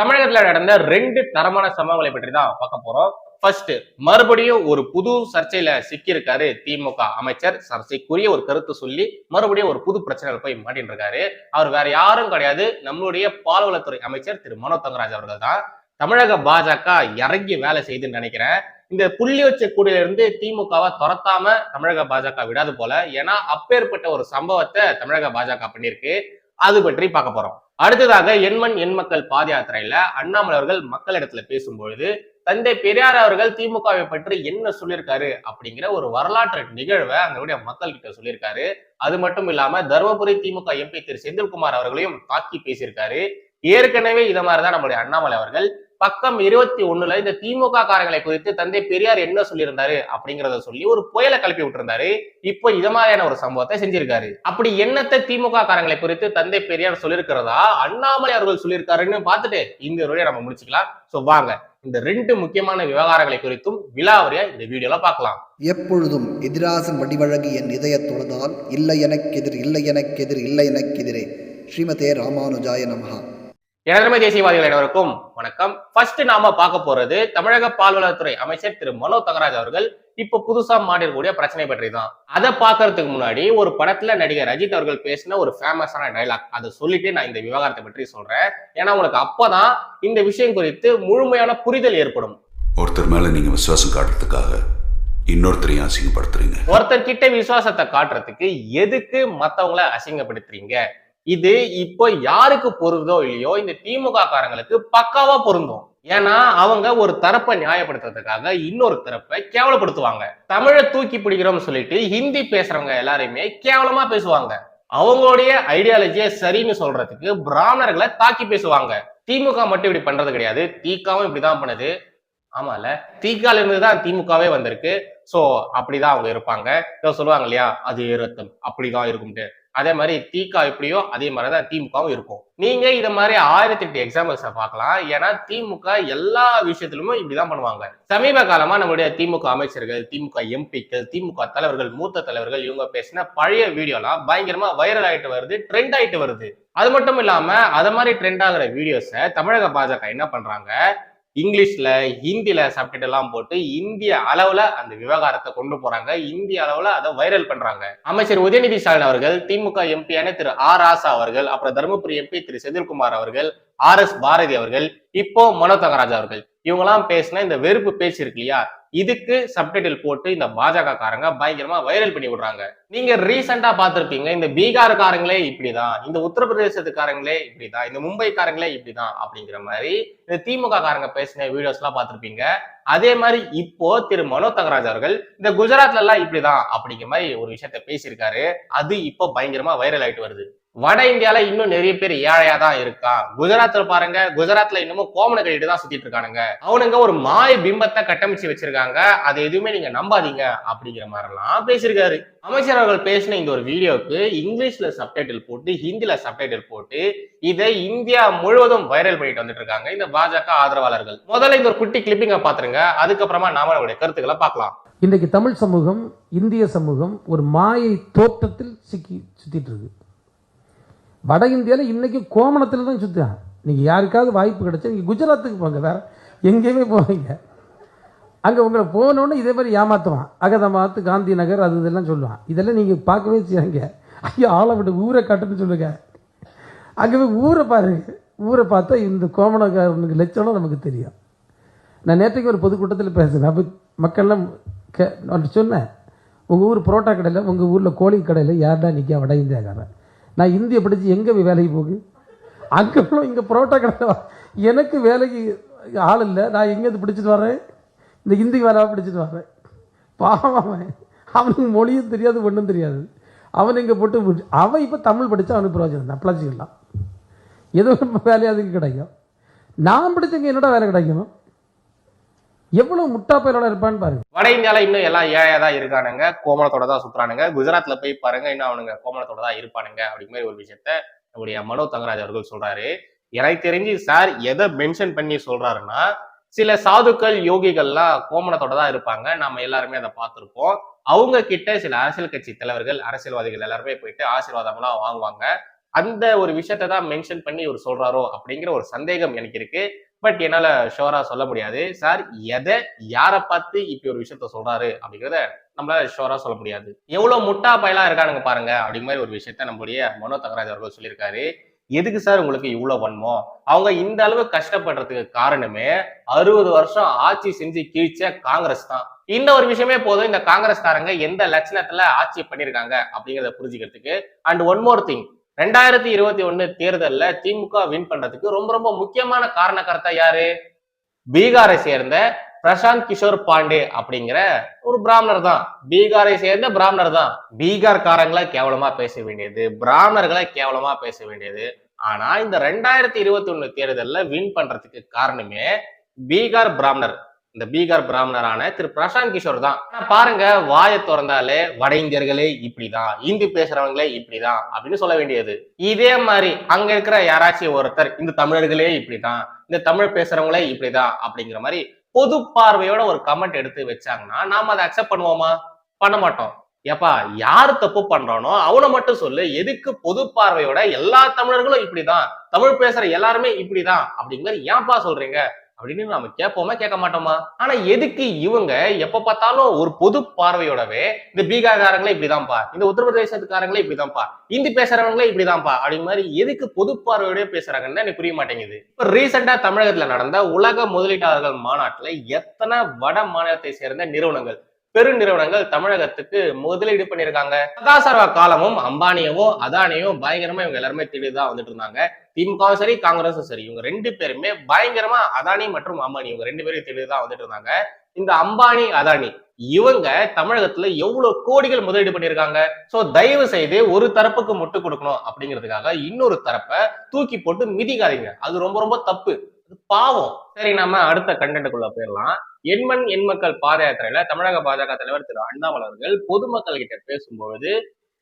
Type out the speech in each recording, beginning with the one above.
தமிழகத்துல நடந்த ரெண்டு தரமான சம்பவங்களை பற்றி தான் பார்க்க போறோம். ஃபர்ஸ்ட் மறுபடியும் ஒரு புது சர்ச்சையில சிக்கியிருக்காரு திமுக அமைச்சர். சர்ச்சைக்குரிய ஒரு கருத்து சொல்லி மறுபடியும் ஒரு புது பிரச்சனைகள் போய் மாட்டின்னு இருக்காரு அவர் வேற யாரும் கிடையாது. நம்மளுடைய பால்வளத்துறை அமைச்சர் திரு. மனோ தங்கராஜ் அவர்கள் தான் தமிழக பாஜக இறங்கி வேலை செய்துன்னு நினைக்கிறேன். இந்த புள்ளி வச்ச கூடியில இருந்து திமுகவை துரத்தாம தமிழக பாஜக விடாது போல. ஏன்னா அப்பேற்பட்ட ஒரு சம்பவத்தை தமிழக பாஜக பண்ணியிருக்கு. அது பற்றி பார்க்க போறோம். அடுத்ததாக எண்மண் எண் மக்கள் பாத யாத்திரையில அண்ணாமலை அவர்கள் மக்களிடத்துல பேசும்பொழுது தந்தை பெரியார் அவர்கள் திமுகவை பற்றி என்ன சொல்லியிருக்காரு அப்படிங்கிற ஒரு வரலாற்று நிகழ்வை அங்களுடைய மக்கள் கிட்ட சொல்லியிருக்காரு. அது மட்டும் இல்லாம தருமபுரி திமுக எம்பி திரு செந்தில்குமார் அவர்களையும் தாக்கி பேசியிருக்காரு. ஏற்கனவே இத மாதிரிதான் நம்மளுடைய அண்ணாமலை அவர்கள் பக்கம் இருபத்தி ஒண்ணுல இந்த திமுக காரங்களை குறித்து தந்தை பெரியார் என்ன சொல்லியிருந்தாரு அப்படிங்கறத சொல்லி ஒரு புயலை கிளப்பி விட்டுருந்தாரு. இப்போ இத மாதிரியான ஒரு சம்பவத்தை செஞ்சிருக்காரு. அப்படி என்னத்தை திமுக காரங்களை குறித்து தந்தை பெரியார் சொல்லியிருக்கிறதா அண்ணாமலை அவர்கள் சொல்லியிருக்காருன்னு பார்த்துட்டு இந்த வழியை நம்ம முடிச்சுக்கலாம். சோ வாங்க. இந்த ரெண்டு முக்கியமான விவகாரங்களை குறித்தும் விலாவரியா இந்த வீடியோல பார்க்கலாம். எப்பொழுதும் எதிராசன் வடிவழகு என் இதய தொழுதால் இல்லை எனக்கெதிர் இல்லை எனக்கெதிர் இல்லை எனக்கெதிரே ஸ்ரீமதே ராமானுஜாய நமகா எனதமை தேசியவாதிகள் அனைவருக்கும் வணக்கம். ஃபர்ஸ்ட் நாம பார்க்க போறது தமிழக பால்வளத்துறை அமைச்சர் திரு. மனோ தங்கராஜ் அவர்கள் இப்ப புதுசா மாட்டிருக்கக்கூடிய பிரச்சனை பற்றி தான் அதை பார்க்கறதுக்கு முன்னாடி ஒரு படத்துல நடிகர் அஜித் அவர்கள் பேசின ஒரு ஃபேமஸான டைலாக் அதை சொல்லிட்டு நான் இந்த விவகாரத்தை பற்றி சொல்றேன். ஏன்னா உங்களுக்கு அப்பதான் இந்த விஷயம் குறித்து முழுமையான புரிதல் ஏற்படும். ஒருத்தர் மேல நீங்க விசுவாசம் காட்டுறதுக்காக இன்னொருத்தரையும் அசிங்கப்படுத்துறீங்க. ஒருத்தர் கிட்ட விசுவாசத்தை காட்டுறதுக்கு எதுக்கு மத்தவங்கள அசிங்கப்படுத்துறீங்க? இது இப்போ யாருக்கு பொருந்தோ இல்லையோ இந்த திமுக காரங்களுக்கு பக்காவா பொருந்தும். ஏன்னா அவங்க ஒரு தரப்பை நியாயப்படுத்துறதுக்காக இன்னொரு தரப்பை கேவலப்படுத்துவாங்க. தமிழை தூக்கி பிடிக்கிறோம்னு சொல்லிட்டு ஹிந்தி பேசுறவங்க எல்லாரையுமே கேவலமா பேசுவாங்க. அவங்களுடைய ஐடியாலஜியை சரின்னு சொல்றதுக்கு பிராமணர்களை தாக்கி பேசுவாங்க. திமுக மட்டும் இப்படி பண்றது கிடையாது. தீக்காவும் இப்படிதான் பண்ணுது. ஆமால தீக்கால இருந்து தான் திமுகவே வந்திருக்கு. சோ அப்படிதான் அவங்க இருப்பாங்க. சொல்லுவாங்க இல்லையா? அது ஏறுத்தம் அப்படிதான் இருக்கும்ட்டு. அதே மாதிரி தீகா எப்படியோ அதே மாதிரி தான் திமுகவும் இருக்கும். நீங்க இதை மாதிரி ஆயிரத்தி எட்டு எக்ஸாம்பிள்ஸை பார்க்கலாம். ஏன்னா திமுக எல்லா விஷயத்திலுமே இப்படிதான் பண்ணுவாங்க. சமீப காலமா நம்மளுடைய திமுக அமைச்சர்கள் திமுக எம்பிக்கள் திமுக தலைவர்கள் மூத்த தலைவர்கள் இவங்க பேசின பழைய வீடியோலாம் பயங்கரமா வைரல் ஆயிட்டு வருது ட்ரெண்ட் ஆயிட்டு வருது. அது மட்டும் இல்லாம அத மாதிரி ட்ரெண்ட் ஆகிற வீடியோஸை தமிழக பாஜக என்ன பண்றாங்க? இங்கிலீஷ்ல ஹிந்தியில் சப்டைட் போட்டு இந்திய அளவுல அந்த விவகாரத்தை கொண்டு போறாங்க. இந்திய அளவுல அதை வைரல் பண்றாங்க. அமைச்சர் உதயநிதி ஸ்டாலின் அவர்கள் திமுக எம்பியான திரு ஆர் ராசா அவர்கள் அப்புறம் தருமபுரி எம்பி திரு செந்தில்குமார் அவர்கள் ஆர் எஸ் பாரதி அவர்கள் இப்போ மனோ தங்கராஜ் அவர்கள். இவங்கெல்லாம் பேசின இந்த வெறுப்பு பேச்சு இருக்கு இல்லையா? இதுக்கு சப்டைட்டில் போட்டு இந்த பாஜக காரங்க பயங்கரமா வைரல் பண்ணி விடுறாங்க. நீங்க ரீசெண்டா பாத்திருப்பீங்க இந்த பீகார்காரங்களே இப்படிதான் இந்த உத்தரப்பிரதேசத்துக்காரங்களே இப்படிதான் இந்த மும்பைக்காரங்களே இப்படிதான் அப்படிங்கிற மாதிரி இந்த திமுக காரங்க பேசின வீடியோஸ் எல்லாம் பார்த்திருப்பீங்க. அதே மாதிரி இப்போ திரு மனோ தங்கராஜ் அவர்கள் இந்த குஜராத்ல எல்லாம் இப்படிதான் அப்படிங்கிற மாதிரி ஒரு விஷயத்த பேசியிருக்காரு. அது இப்போ பயங்கரமா வைரல் ஆயிட்டு வருது. வட இந்தியால இன்னும் நிறைய பேர் ஏழையா தான் இருக்கா? குஜராத்ல பாருங்க குஜராத்ல இன்னமும் கோமனை கட்டிட்டு தான் சுத்திட்டு இருக்கானுங்க. அவனுங்க ஒரு மாய பிம்பத்தை கட்டமைச்சு வச்சிருக்காங்க. அது எதுவுமே நீங்க நம்பாதீங்க அப்படிங்கிற மாதிரிலாம் பேசியிருக்காரு. அமைச்சர் அவர்கள் பேசின இந்த ஒரு வீடியோவுக்கு இங்கிலீஷ்ல சப்டைட்டில் போட்டு ஹிந்தியில சப்டைட்டில் போட்டு இதை இந்தியா முழுவதும் வைரல் பண்ணிட்டு வந்துட்டு இருக்காங்க. இந்த பாஜக ஆதரவாளர்கள். முதல்ல இந்த ஒரு குட்டி கிளிப்பிங்க பாத்துருங்க. அதுக்கப்புறமா நாம நம்மளுடைய கருத்துக்களை பார்க்கலாம். இன்றைக்கு தமிழ் சமூகம் இந்திய சமூகம் ஒரு மாயை தோற்றத்தில் சிக்கி சுத்திட்டு இருக்கு. வட இந்தியாவில் இன்றைக்கி கோமணத்தில் தான் சுற்றுறான் நீங்கள் யாருக்காவது வாய்ப்பு கிடைச்சா நீங்கள் குஜராத்துக்கு போங்க. வேறு எங்கேயுமே போவீங்க. அங்கே உங்களை போனோன்னு இதே மாதிரி ஏமாற்றுவான் அகதமாத்து காந்தி நகர் அது இதெல்லாம் சொல்லுவான். இதெல்லாம் நீங்கள் பார்க்கவே செய்யுங்க. ஐயோ ஆளை விட்டு ஊரை கட்டுன்னு சொல்லுங்க. அங்கே போய் ஊரை பாருங்க ஊரை பார்த்தா இந்த கோமணக்காரனுக்கு லட்சணம் நமக்கு தெரியும். நான் நேற்றைக்கு ஒரு பொதுக்கூட்டத்தில் பேசுகிறேன் அப்போ மக்கள்லாம் கே சொன்னேன் உங்கள் ஊர் புரோட்டா கடையில் உங்கள் ஊரில் கோழி கடையில் யார்டா நிற்க வட இந்தியாக்காரன்? நான் இந்திய படித்து எங்கே போய் வேலைக்கு போகு? அங்கே இங்கே புரோட்டா கடை எனக்கு வேலைக்கு ஆள் இல்லை. நான் எங்கேருந்து பிடிச்சிட்டு வரேன் இந்த ஹிந்தி வேலை பிடிச்சிட்டு வரேன் பாவம் அவன். அவனுக்கு மொழியும் தெரியாது ஒன்றும் தெரியாது. அவன் இங்கே போட்டு அவன் இப்போ தமிழ் படித்தா அவனுக்கு பிரயோஜனம் தான் பிழைச்சிக்கலாம் ஏதோ வேலையாதுக்கு கிடைக்கும். நான் படித்தவங்க என்னடா வேலை கிடைக்கணும் எவ்வளவு முட்டா பயலோட இருப்பான்னு பாருங்க. வட இந்தியால இன்னும் எல்லாம் ஏழையா தான் இருக்கானுங்க. கோமலத்தோட தான் சுத்துறானுங்க. குஜராத்ல போய் பாருங்க இன்னும் அவனுங்க கோமலத்தோட தான் இருப்பானுங்க அப்படிங்கிற மாதிரி ஒரு விஷயத்த நம்முடைய மனோ தங்கராஜ் அவர்கள் சொல்றாரு. எனக்கு தெரிஞ்சு சார் எதை மென்ஷன் பண்ணி சொல்றாருன்னா சில சாதுக்கள் யோகிகள்லாம் கோமணத்தோட தான் இருப்பாங்க. நம்ம எல்லாருமே அதை பார்த்துருப்போம். அவங்க கிட்ட சில அரசியல் கட்சி தலைவர்கள் அரசியல்வாதிகள் எல்லாருமே போயிட்டு ஆசீர்வாதம்லாம் வாங்குவாங்க. அந்த ஒரு விஷயத்தை தான் மென்ஷன் பண்ணி இவர் சொல்றாரோ அப்படிங்கிற ஒரு சந்தேகம் எனக்கு இருக்கு. பட் என்னால ஷோரா சொல்ல முடியாது. சார் எதை யாரை பார்த்து இப்படி ஒரு விஷயத்த சொல்றாரு அப்படிங்கிறத நம்மளால ஷோரா சொல்ல முடியாது. எவ்வளவு முட்டா பயலா இருக்கானுங்க பாருங்க அப்படிங்கிற மாதிரி ஒரு விஷயத்த நம்மளுடைய மனோ தங்கராஜ் அவர்கள் சொல்லியிருக்காரு. எதுக்கு சார் உங்களுக்கு இவ்வளவு வன்மம்? அவங்க இந்த அளவு கஷ்டப்படுறதுக்கு காரணமே அறுபது வருஷம் ஆட்சி செஞ்சு கீழ்ச்ச காங்கிரஸ் தான். இந்த ஒரு விஷயமே போதும். இந்த காங்கிரஸ்காரங்க எந்த லட்சணத்துல ஆட்சி பண்ணிருக்காங்க அப்படிங்கறத புரிஞ்சுக்கிறதுக்கு. அண்ட் ஒன் மோர் திங் ரெண்டாயிரத்தி இருபத்தி ஒன்னு தேர்தல்ல திமுக வின் பண்றதுக்கு ரொம்ப ரொம்ப முக்கியமான காரணக்கர்த்தா யாரு? பீகாரை சேர்ந்த பிரசாந்த் கிஷோர் பாண்டே அப்படிங்கிற ஒரு பிராமணர் தான். பீகாரை சேர்ந்த பிராமணர் தான். பீகார்காரங்களை கேவலமா பேச வேண்டியது பிராமணர்களை கேவலமா பேச வேண்டியது. ஆனா இந்த ரெண்டாயிரத்தி இருபத்தி ஒண்ணு தேர்தல்ல வின் பண்றதுக்கு காரணமே பீகார் பிராமணர். இந்த பீகார் பிராமணரான திரு பிரசாந்த் கிஷோர் தான். ஆனா பாருங்க வாயை திறந்தாலே வட இந்தியர்களே இப்படிதான் இந்தி பேசுறவங்களே இப்படிதான் அப்படின்னு சொல்ல வேண்டியது. இதே மாதிரி அங்க இருக்கிற யாராச்சும் ஒருத்தர் இந்த தமிழர்களே இப்படிதான் இந்த தமிழ் பேசுறவங்களே இப்படிதான் அப்படிங்கிற மாதிரி பொது பார்வையோட ஒரு கமெண்ட் எடுத்து வச்சாங்கன்னா நாம அதை அக்செப்ட் பண்ணுவோமா? பண்ண மாட்டோம். ஏப்பா யார் தப்பு பண்றானோ அவனை மட்டும் சொல்லு எதுக்கு பொது பார்வையோட எல்லா தமிழர்களும் இப்படிதான் தமிழ் பேசுற எல்லாருமே இப்படிதான் அப்படிங்கிற ஏன்பா சொல்றீங்க? அப்படின்னு நாம கேட்போமா கேட்க மாட்டோமா? ஆனா எதுக்கு இவங்க எப்ப பார்த்தாலும் ஒரு பொது பார்வையோடவே இந்த பீகார்காரங்களே இப்படிதான்ப்பா இந்த உத்தரப்பிரதேசத்துக்காரங்களே இப்படிதான்ப்பா இந்தி பேசுறவங்களே இப்படிதான்ப்பா அப்படி மாதிரி எதுக்கு பொது பார்வையோட பேசுறாங்கன்னு எனக்கு புரிய மாட்டேங்குது. இப்ப ரீசெண்டா தமிழகத்துல நடந்த உலக முதலீட்டாளர்கள் மாநாட்டுல எத்தனை வட மாநிலத்தை சேர்ந்த நிறுவனங்கள் பெருநிறுவனங்கள் தமிழகத்துக்கு முதலீடு பண்ணியிருக்காங்க. சதாசர்வ காலமும் அம்பானியவும் அதானியும் பயங்கரமா இவங்க எல்லாருமே தேடிதான் வந்துட்டு இருந்தாங்க. திமுகவும் சரி காங்கிரஸும் சரி இவங்க ரெண்டு பேருமே பயங்கரமா அதானி மற்றும் அம்பானி இவங்க ரெண்டு பேரும் தேடிதான் வந்துட்டு இருந்தாங்க. இந்த அம்பானி அதானி இவங்க தமிழகத்துல எவ்வளவு கோடிகள் முதலீடு பண்ணியிருக்காங்க? சோ தயவு செய்து ஒரு தரப்புக்கு முட்டு கொடுக்கணும் அப்படிங்கிறதுக்காக இன்னொரு தரப்பை தூக்கி போட்டு மிதிக்காதீங்க. அது ரொம்ப ரொம்ப தப்பு. பாவம். சரி நாம அடுத்த கண்டென்ட்டுக்குள்ள போயிடலாம். எண்மண் எண்மக்கள் பாத யாத்திரையில தமிழக பாஜக தலைவர் திரு அண்ணாமலை அவர்கள் பொதுமக்கள் கிட்ட பேசும்பொழுது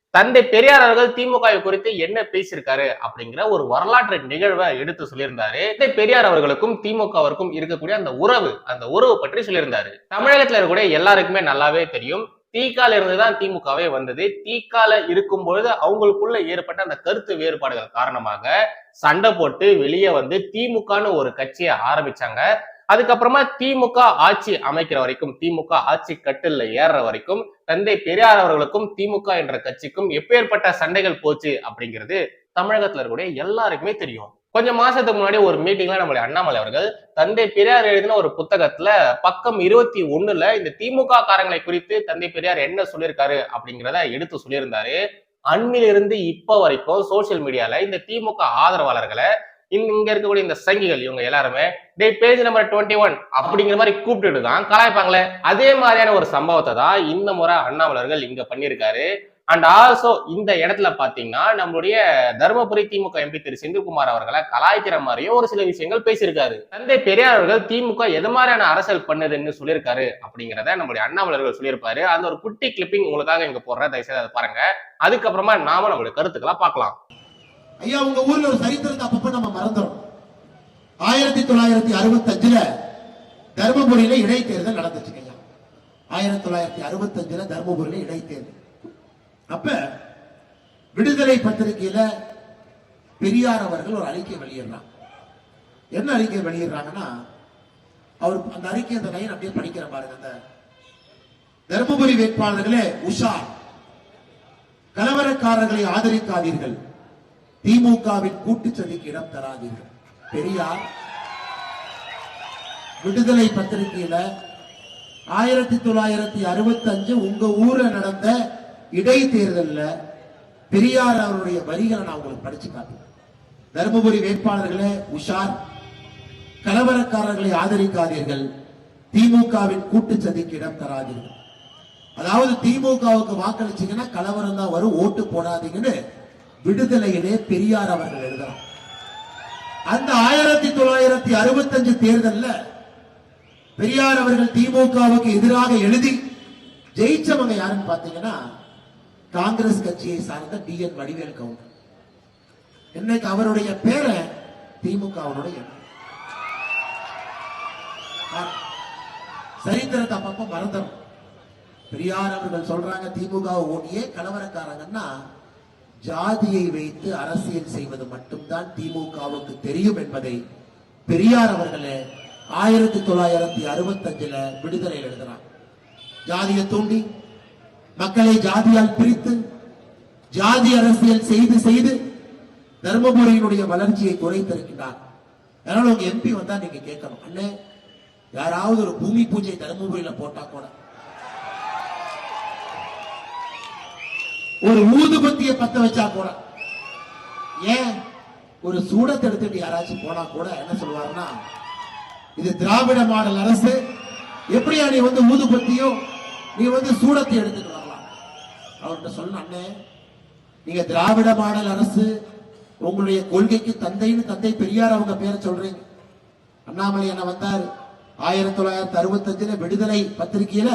தந்தை பெரியார் அவர்கள் திமுக குறித்து என்ன பேசியிருக்காரு அப்படிங்கிற ஒரு வரலாற்று நிகழ்வை எடுத்து சொல்லியிருந்தாரு. தந்தை பெரியார் அவர்களுக்கும் திமுகவிற்கும் இருக்கக்கூடிய அந்த உறவு அந்த உறவு பற்றி சொல்லியிருந்தாரு. தமிழகத்துல இருக்கக்கூடிய எல்லாருக்குமே நல்லாவே தெரியும். தீக்கால இருந்துதான் திமுகவே வந்தது. தீக்கால இருக்கும் பொழுது அவங்களுக்குள்ள ஏற்பட்ட அந்த கருத்து வேறுபாடுகள் காரணமாக சண்டை போட்டு வெளியே வந்து திமுகன்னு ஒரு கட்சியை ஆரம்பிச்சாங்க. அதுக்கப்புறமா திமுக ஆட்சி அமைக்கிற வரைக்கும் திமுக ஆட்சி கட்டில ஏறுற வரைக்கும் தந்தை பெரியார் அவர்களுக்கும் திமுக என்ற கட்சிக்கும் எப்பேற்பட்ட சண்டைகள் போச்சு அப்படிங்கிறது தமிழகத்துல இருக்கக்கூடிய எல்லாருக்குமே தெரியும். கொஞ்சம் மாசத்துக்கு முன்னாடி ஒரு மீட்டிங்ல நம்மளுடைய அண்ணாமலை அவர்கள் தந்தை பெரியார் எழுதின ஒரு புத்தகத்துல பக்கம் இருபத்தி ஒண்ணுல இந்த திமுக காரங்களை குறித்து தந்தை பெரியார் என்ன சொல்லியிருக்காரு அப்படிங்கிறத எடுத்து சொல்லியிருந்தாரு. அண்மையிலிருந்து இப்ப வரைக்கும் சோசியல் மீடியால இந்த திமுக ஆதரவாளர்களை இங்க இருக்கக்கூடிய இந்த சங்கிகள் இவங்க எல்லாருமே day page number twenty one அப்படிங்கிற மாதிரி கூப்பிட்டுட்டு தான் கலாய்ப்பாங்களே. அதே மாதிரியான ஒரு சம்பவத்தை தான் இந்த முறை அண்ணாமலர்கள் இங்க பண்ணியிருக்காரு. அண்ட் ஆல்சோ இந்த இடத்துல பாத்தீங்கன்னா நம்மளுடைய தருமபுரி திமுக எம்பி திரு செந்தில்குமார் அவர்களை கலாய்க்கிற மாதிரியும் ஒரு சில விஷயங்கள் பேசியிருக்காரு. தந்தை பெரியார் அவர்கள் திமுக எது மாதிரியான அரசியல் பண்ணுதுன்னு சொல்லியிருக்காரு அப்படிங்கிறத நம்மளுடைய அண்ணாமலர்கள் சொல்லியிருப்பாரு. அந்த ஒரு குட்டி கிளிப்பிங் உங்களுக்காக இங்க போடுறேன். தயவுசெய்து அதை பாருங்க. அதுக்கப்புறமா நாம நம்மளுடைய கருத்துக்களை பார்க்கலாம். ஐயா உங்க ஊர்ல ஒரு சரித்திரத்தை அப்பப்ப நம்ம மறந்துடும் ஆயிரத்தி தொள்ளாயிரத்தி அறுபத்தி அஞ்சுல தர்மபுரியில இடைத்தேர்தல் நடந்துச்சுங்க ஐயா. ஆயிரத்தி தொள்ளாயிரத்தி அறுபத்தி அஞ்சுல தர்மபுரியில இடைத்தேர்தல். அப்ப விடுதலை பத்திரிகையில பெரியார் அவர்கள் ஒரு அறிக்கை வெளியிடுறாங்க. என்ன அறிக்கை வெளியிடுறாங்கன்னா அவர் அந்த அறிக்கை அந்த லைன் அப்படியே படிக்கிற பாருங்க அந்த தர்மபுரி வேட்பாளர்களே உஷா. கலவரக்காரர்களை ஆதரிக்காதீர்கள். திமுகவின் கூட்டுச்சதிக்கு இடம் தராதீர்கள். பெரியார் விடுதலை பத்திரிகையில ஆயிரத்தி தொள்ளாயிரத்தி அறுபத்தி அஞ்சு உங்க ஊர்ல நடந்த இடைத்தேர்தலில் பெரியார் அவருடைய வரிகளை நான் உங்களுக்கு படிச்சு காட்டுறேன். தருமபுரி வேட்பாளர்களே உஷார் கலவரக்காரர்களை ஆதரிக்காதீர்கள். திமுகவின் கூட்டுச்சதிக்கு இடம் தராதீர்கள். அதாவது திமுகவுக்கு வாக்களிச்சீங்கன்னா கலவரம் தான் வரும் ஓட்டு போடாதீங்கன்னு விடுதலையிலே பெரியார் அவர்கள் எழுதுறார் அந்த ஆயிரத்தி தொள்ளாயிரத்தி அறுபத்தஞ்சு தேர்தலில் தேர்தல்ல பெரியார் அவர்கள் திமுகவுக்கு எதிராக எழுதி ஜெயிச்சவங்க யாருன்னு பாத்தீங்கன்னா காங்கிரஸ் கட்சியை சார்ந்த டி என் வடிவேல் கவுண்டர். இன்னைக்கு அவருடைய பேரை திமுகவுடைய சரித்திரத்தை அப்பப்ப மறந்துடும் பெரியார் அவர்கள் சொல்றாங்க திமுக ஓடியே கலவரக்காரங்கன்னா ஜாதியை வைத்து அரசியல் செய்வது மட்டும்தான் திமுகவுக்கு தெரியும் என்பதை பெரியார் அவர்களே ஆயிரத்தி தொள்ளாயிரத்தி அறுபத்தஞ்சுல விடுதலை எழுதுறாங்க ஜாதியை தூண்டி மக்களை ஜாதியால் பிரித்து ஜாதி அரசியல் செய்து செய்து தர்மபுரியினுடைய வளர்ச்சியை குறைத்திருக்கிறார் அதனால உங்க எம்பி வந்தா நீங்க கேட்கணும். அண்ணே யாராவது ஒரு பூமி பூஜை தர்மபுரியில போட்டா கூட. ஒரு ஊதுபத்திய பத்த வச்சா கூட. ஏன்? ஒரு சூடத்தை எடுத்துட்டு யாராச்சும் போனா கூட என்ன சொல்லுவாருன்னா இது திராவிட மாடல் அரசு. எப்படியா நீ வந்து ஊதுபத்தியும் நீ வந்து சூடத்தை எடுத்துக்கலாம் அவர்கிட்ட சொன்ன அண்ணே நீங்க திராவிட மாடல் அரசு உங்களுடைய கொள்கைக்கு தந்தைன்னு தந்தை பெரியார் அவங்க பேரை சொல்றீங்க. அண்ணாமலை என்ன வந்தார். ஆயிரத்தி தொள்ளாயிரத்தி அறுபத்தஞ்சுல விடுதலை பத்திரிகையில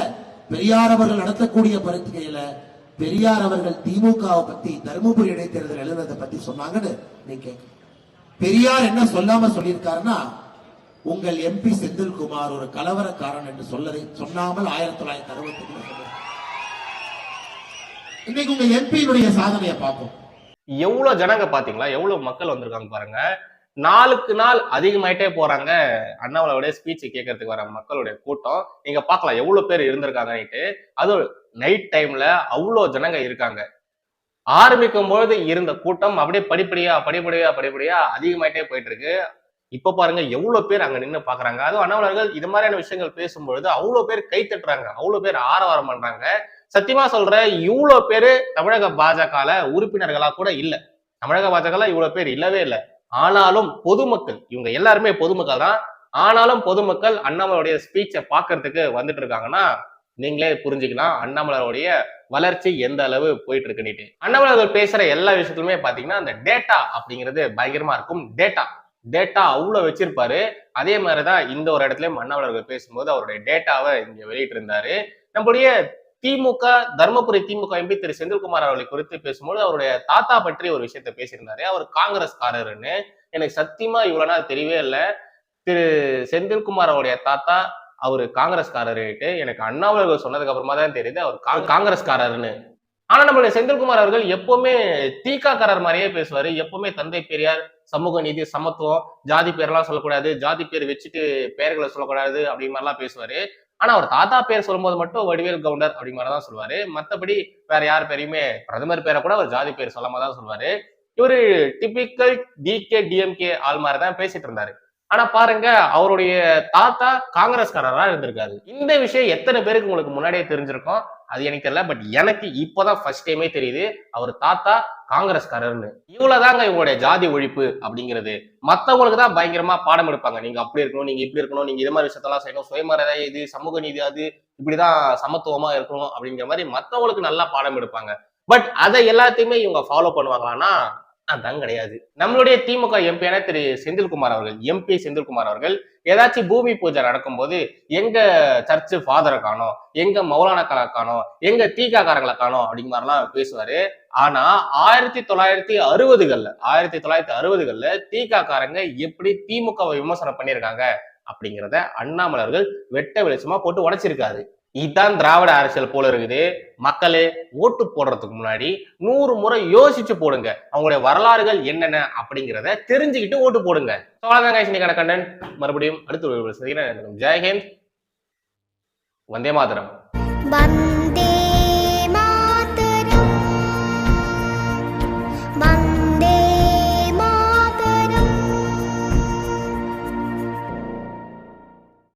பெரியார் அவர்கள் நடத்தக்கூடிய பத்திரிகையில பெரியார் அவர்கள் திமுகவை பத்தி தருமபுரி இடைத்தேர்தல் எழுதுறதை பத்தி சொன்னாங்கன்னு நீ கேட்க. பெரியார் என்ன சொல்லாம சொல்லியிருக்காருன்னா உங்கள் எம்பி செந்தில்குமார் ஒரு கலவரக்காரன் என்று சொல்லதை சொன்னாமல் ஆயிரத்தி தொள்ளாயிரத்தி அறுபத்தி இன்னைக்கு உங்க எம்பியினுடைய சாதனையை பார்ப்போம். எவ்வளவு ஜனங்க பாத்தீங்களா எவ்வளவு மக்கள் வந்திருக்காங்க பாருங்க. நாளுக்கு நாள் அதிகமாயிட்டே போறாங்க. அண்ணாமலையோட ஸ்பீச் கேட்கறதுக்கு வர மக்களுடைய கூட்டம். நீங்க பாக்கலாம் எவ்வளவு பேர் இருந்திருக்காங்கன்னுட்டு. அது நைட் டைம்ல அவ்வளோ ஜனங்க இருக்காங்க. ஆரம்பிக்கும் பொழுது இருந்த கூட்டம் அப்படியே படிப்படியா படிப்படியா படிப்படியா அதிகமாயிட்டே போயிட்டு இருக்கு. இப்ப பாருங்க எவ்வளவு பேர் அங்க நின்று பாக்குறாங்க. அதுவும் அண்ணாமலர்கள் இது மாதிரியான விஷயங்கள் பேசும்பொழுது அவ்வளவு பேர் கை தட்டுறாங்க. அவ்வளவு பேர் ஆரவாரம் பண்றாங்க. சத்தியமா சொல்றேன் இவ்வளவு பேரு தமிழக பாஜகல உறுப்பினர்களா கூட இல்ல. தமிழக பாஜகல இவ்வளவு பேர் இல்லவே இல்லை. ஆனாலும் பொதுமக்கள் இவங்க எல்லாருமே பொதுமக்கள் தான். ஆனாலும் பொதுமக்கள் அண்ணாமலையுடைய ஸ்பீச்சை பார்க்கறதுக்கு வந்துட்டு இருக்காங்கன்னா நீங்களே புரிஞ்சுக்கலாம் அண்ணாமலருடைய வளர்ச்சி எந்த அளவு போயிட்டு இருக்குன்னுட்டு. அண்ணாமலர்கள் பேசுற எல்லா விஷயத்துலயுமே பாத்தீங்கன்னா அந்த டேட்டா அப்படிங்கிறது பயங்கரமா இருக்கும். டேட்டா டேட்டா அவ்வளோ வச்சிருப்பாரு. அதே மாதிரிதான் இந்த ஒரு இடத்துல அண்ணாமலை அவர்கள் பேசும்போது அவருடைய டேட்டாவை இங்க வெளியிட்டு இருந்தாரு நம்முடைய திமுக தர்மபுரி திமுக எம்பி திரு செந்தில்குமார் அவர்களை குறித்து பேசும்போது அவருடைய தாத்தா பற்றி ஒரு விஷயத்த பேசியிருந்தாரு. அவர் காங்கிரஸ்காரர்னு எனக்கு சத்தியமா இவ்வளவு நாள் தெரியவே இல்லை. திரு செந்தில்குமார் அவருடைய தாத்தா அவர் காங்கிரஸ்காரர்ட்டு எனக்கு அண்ணாவர்கள் சொன்னதுக்கு அப்புறமா தான் தெரியுது. அவர் கா- காங்கிரஸ்காரர்னு ஆனா நம்மளுடைய செந்தில்குமார் அவர்கள் எப்பவுமே தீகாக்காரர் மாதிரியே பேசுவாரு. எப்பவுமே தந்தை பெரியார் சமூக நீதி சமத்துவம் ஜாதி பேர்லாம் சொல்லக்கூடாது. ஜாதி பேர் வச்சுட்டு பெயர்களை சொல்லக்கூடாது அப்படி மாதிரிலாம் பேசுவாரு. ஆனா அவர் தாத்தா பேர் சொல்லும்போது மட்டும் வடிவேல் கவுண்டர் அப்படி மாதிரி தான் சொல்லுவாரு. மத்தபடி வேற யார் பேரையுமே பிரதமர் பேரை கூட அவர் ஜாதி பேர் சொல்லாம தான் சொல்லுவாரு. இவரு டிபிக்கல் டிகே டிஎம்கே ஆள் மாதிரி தான் பேசிட்டு இருந்தாரு. ஆனா பாருங்க அவருடைய தாத்தா காங்கிரஸ்காரரா இருந்திருக்காரு. இந்த விஷயம் எத்தனை பேருக்கு உங்களுக்கு முன்னாடியே தெரிஞ்சிருக்கும்? அது எனக்கு தெரியல பட் எனக்கு இப்போதான் ஃபர்ஸ்ட் டைமே தெரியுது அவர் தாத்தா காங்கிரஸ்காரர்னு. இவ்வளவுதாங்க இவங்களுடைய ஜாதி ஒழிப்பு அப்படிங்கிறது. மத்தவங்களுக்கு தான் பயங்கரமா பாடம் எடுப்பாங்க. நீங்க அப்படி இருக்கணும் நீங்க இப்படி இருக்கணும் நீங்க இது மாதிரி விஷயத்தெல்லாம் செய்யணும் சுயமரியாதை இது சமூக நீதி அது இப்படிதான் சமத்துவமா இருக்கணும் அப்படிங்கிற மாதிரி மத்தவங்களுக்கு நல்லா பாடம் எடுப்பாங்க. பட் அதை எல்லாத்தையுமே இவங்க ஃபாலோ பண்ணுவாங்களான்னா அதான் கிடையாது. நம்மளுடைய திமுக எம்பியான திரு செந்தில்குமார் அவர்கள் எம்பி செந்தில்குமார் அவர்கள் ஏதாச்சும் பூமி பூஜை நடக்கும்போது எங்க சர்ச்சு ஃபாதரை காணோம் எங்க மௌலானாக்களை காணோம் எங்க தீகாக்காரங்களை காணோம் அப்படிங்கிற மாதிரிலாம் பேசுவாரு. ஆனா ஆயிரத்தி தொள்ளாயிரத்தி அறுபதுகள்ல ஆயிரத்தி தொள்ளாயிரத்தி அறுபதுகள்ல தீகாக்காரங்க எப்படி திமுகவை விமர்சனம் பண்ணியிருக்காங்க அப்படிங்கிறத அண்ணாமலர்கள் வெட்ட வெளிச்சமா போட்டு உடைச்சிருக்காரு. இதுதான் திராவிட அரசியல் போல இருக்குது. மக்களே ஓட்டு போடுறதுக்கு முன்னாடி நூறு முறை யோசிச்சு போடுங்க. அவங்களுடைய வரலாறுகள் என்னென்ன அப்படிங்கிறத தெரிஞ்சுக்கிட்டு ஓட்டு போடுங்க. So, அவ்வளவுதான் மறுபடியும் அடுத்த ஒரு சந்திக்கிறேன். ஜெயஹிந்த் வந்தே மாதரம். வந்த